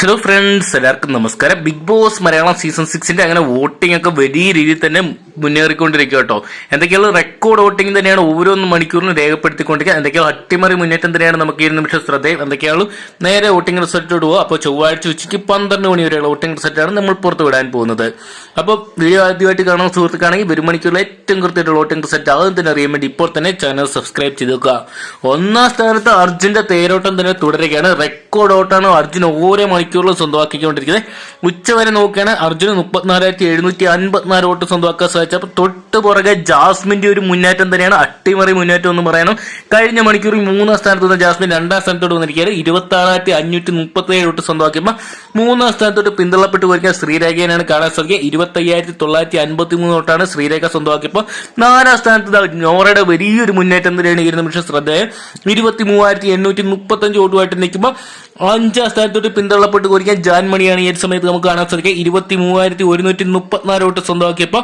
Hello friends എല്ലാവർക്കും നമസ്കാരം. Big boss Malayalam season സിക്സിന്റെ അങ്ങനെ വോട്ടിംഗ് ഒക്കെ വലിയ രീതിയിൽ തന്നെ മുന്നേറിക്കൊണ്ടിരിക്കുക കേട്ടോ എന്തൊക്കെയാണ് റെക്കോർഡ് വോട്ടിംഗ് തന്നെയാണ് ഓരോ മണിക്കൂറിനും രേഖപ്പെടുത്തിക്കൊണ്ടിരിക്കുക. എന്തൊക്കെയുള്ള അട്ടിമറി മുന്നേറ്റം തന്നെയാണ് നമുക്ക് ഈ നിമിഷം ശ്രദ്ധയും. എന്തൊക്കെയാണ് നേരെ വോട്ടിംഗ് റിസൾട്ട് ഇടുക. അപ്പോൾ ചൊവ്വാഴ്ച ഉച്ചയ്ക്ക് പന്ത്രണ്ട് മണി വരെയുള്ള വോട്ടിംഗ് റിസൾട്ടാണ് നമ്മൾ പുറത്ത് വിടാൻ പോകുന്നത്. അപ്പോൾ വീഡിയോ ആദ്യമായിട്ട് കാണുന്ന സുഹൃത്തുക്കാണെങ്കിൽ ഒരു മണിക്കൂറിൽ ഏറ്റവും കൃത്യമായിട്ടുള്ള വോട്ടിംഗ് റിസൾട്ട് ആദ്യം തന്നെ അറിയാൻ വേണ്ടി ഇപ്പോൾ തന്നെ ചാനൽ സബ്സ്ക്രൈബ് ചെയ്ത് വെക്കുക. ഒന്നാം സ്ഥാനത്ത് അർജുന്റെ തേരോട്ടം തന്നെ തുടരുകയാണ്. റെക്കോർഡ് ഓട്ടാണ് അർജുൻ ഓരോ മണിക്കൂറിലും സ്വന്തമാക്കിക്കൊണ്ടിരിക്കുന്നത്. ഉച്ചവരെ നോക്കുകയാണ്. അർജുന് മുപ്പത്തിനാലായിരത്തി എഴുന്നൂറ്റി അൻപത്തിനാല് വോട്ട് സ്വന്തമാക്കാൻ സാധിച്ചു. അപ്പൊ തൊട്ട് പുറകെ ജാസ്മിന്റെ ഒരു മുന്നേറ്റം തന്നെയാണ് അട്ടിമറി മുന്നേറ്റം എന്ന് പറയണം. കഴിഞ്ഞ മണിക്കൂർ മൂന്നാം സ്ഥാനത്ത് നിന്ന് ജാസ്മിൻ രണ്ടാം സ്ഥാനത്തോട്ട് വന്നിരിക്കുകയാണ്. ഇരുപത്തി ആറായിരത്തി അഞ്ഞൂറ്റി മുപ്പത്തി ഏഴ് തൊട്ട് സ്വന്തമാക്കിയപ്പോൾ മൂന്നാം സ്ഥാനത്തോട്ട് പിന്തള്ളപ്പെട്ട് പോയിരിക്കുന്ന ശ്രീരേഖയാണ് കാണാൻ സാധിക്കുക. ഇരുപത്തി അയ്യായിരത്തി തൊള്ളായിരത്തി അൻപത്തി മൂന്ന് തൊട്ടാണ് ശ്രീരേഖ സ്വന്തമാക്കിയപ്പോൾ നാലാം സ്ഥാനത്ത് നോറയുടെ വലിയൊരു മുന്നേറ്റം തന്നെയാണ് ഒരു നിമിഷം ശ്രദ്ധേയം ഇരുപത്തി മൂവായിരത്തി എണ്ണൂറ്റി മുപ്പത്തഞ്ച് വോട്ടുമായിട്ട് നിൽക്കുമ്പോൾ അഞ്ചാം സ്ഥാനത്തോട്ട് പിന്തള്ളപ്പെട്ട് പോയിരിക്കാൻ ജാൻമണിയാണ് ഈ ഒരു സമയത്ത് നമുക്ക് കാണാൻ സാധിക്കുക. ഇരുപത്തി മൂവായിരത്തി ഒരുന്നൂറ്റി മുപ്പത്തിനാല് വോട്ട് സ്വന്തമാക്കിയപ്പോൾ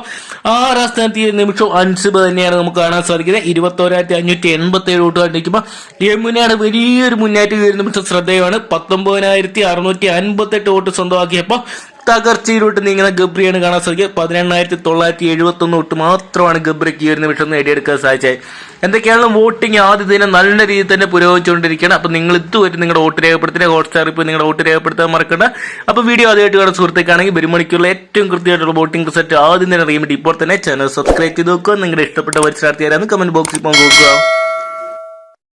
ആറാം സ്ഥാനത്ത് ഈ നിമിഷം അൻസിബ് തന്നെയാണ് നമുക്ക് കാണാൻ സാധിക്കുന്നത്. ഇരുപത്തോരായിരത്തി അഞ്ഞൂറ്റി എൺപത്തി ഏഴ് വോട്ടുമായിട്ട് കണ്ടിരിക്കുമ്പോൾ യമുനയാണ് വലിയൊരു മുന്നേറ്റം കയറി നിമിഷം ശ്രദ്ധേയമാണ്. പത്തൊമ്പതിനായിരത്തി അറുന്നൂറ്റി അൻപത്തെട്ട് വോട്ട് സ്വന്തമാക്കിയപ്പോൾ തകർച്ചയിലോട്ട് നീങ്ങുന്ന ഗബ്രിയാണ് കാണാൻ സാധിക്കുക. പതിനെണ്ണായിരത്തി തൊള്ളായിരത്തി എഴുപത്തി ഒന്ന് തൊട്ട് മാത്രമാണ് ഗബ്രിക്ക് ഈ ഒരു നിമിഷം നേടിയെടുക്കാൻ സാധിച്ചത്. എന്തൊക്കെയാണ് വോട്ടിംഗ് ആദ്യ ദിനം നല്ല രീതിയിൽ തന്നെ പുരോഗമിച്ചുകൊണ്ടിരിക്കുകയാണ്. അപ്പൊ നിങ്ങൾ ഇതുവരെ നിങ്ങളുടെ വോട്ട് രേഖപ്പെടുത്തിയ ഹോട്ട്സ്റ്റാർ ഇപ്പോൾ നിങ്ങളുടെ വോട്ട് രേഖപ്പെടുത്താൻ മറക്കണ്ട. അപ്പൊ വീഡിയോ ആദ്യമായിട്ട് കാണുന്ന സുഹൃത്തേക്കാണെങ്കിൽ ഒരു മണിക്കൂറിൽ ഏറ്റവും കൃത്യമായിട്ടുള്ള വോട്ടിംഗ് റിസൾട്ട് ആദ്യം തന്നെ വേണ്ടി ഇപ്പോൾ തന്നെ ചാനൽ സബ്സ്ക്രൈബ് ചെയ്ത് നോക്കുക. നിങ്ങളുടെ ഇഷ്ടപ്പെട്ട മത്സരാർത്ഥി ആരാന്ന് കമന്റ് ബോക്സിൽ പങ്കുവെക്കുക.